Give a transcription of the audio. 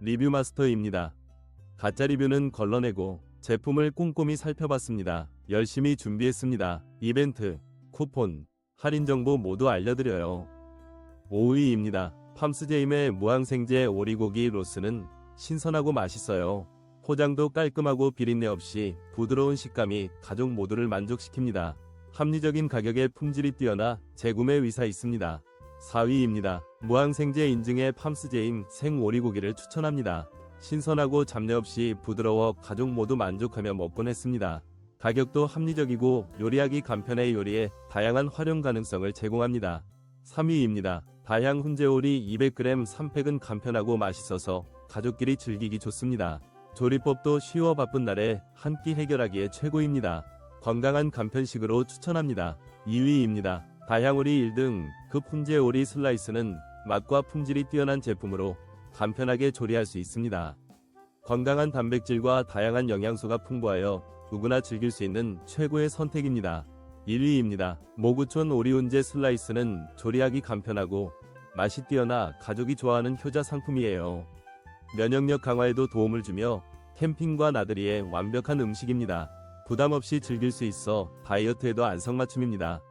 리뷰 마스터입니다. 가짜 리뷰는 걸러내고 제품을 꼼꼼히 살펴봤습니다. 열심히 준비했습니다. 이벤트, 쿠폰, 할인 정보 모두 알려드려요. 5위입니다. 팜스제임의 무항생제 오리고기 로스는 신선하고 맛있어요. 포장도 깔끔하고 비린내 없이 부드러운 식감이 가족 모두를 만족시킵니다. 합리적인 가격에 품질이 뛰어나 재구매 의사 있습니다. 4위입니다. 무항생제 인증의 팜스제임 생 오리고기를 추천합니다. 신선하고 잡내 없이 부드러워 가족 모두 만족하며 먹곤 했습니다. 가격도 합리적이고 요리하기 간편의 요리에 다양한 활용 가능성을 제공합니다. 3위입니다. 다향 훈제오리 200g 3팩은 간편하고 맛있어서 가족끼리 즐기기 좋습니다. 조리법도 쉬워 바쁜 날에 한 끼 해결하기에 최고입니다. 건강한 간편식으로 추천합니다. 2위입니다. 다향오리 1등 급 훈제오리 슬라이스는 맛과 품질이 뛰어난 제품으로 간편하게 조리할 수 있습니다. 건강한 단백질과 다양한 영양소가 풍부하여 누구나 즐길 수 있는 최고의 선택입니다. 1위입니다. 모구촌 오리훈제 슬라이스는 조리하기 간편하고 맛이 뛰어나 가족이 좋아하는 효자 상품이에요. 면역력 강화에도 도움을 주며 캠핑과 나들이에 완벽한 음식입니다. 부담 없이 즐길 수 있어 다이어트에도 안성맞춤입니다.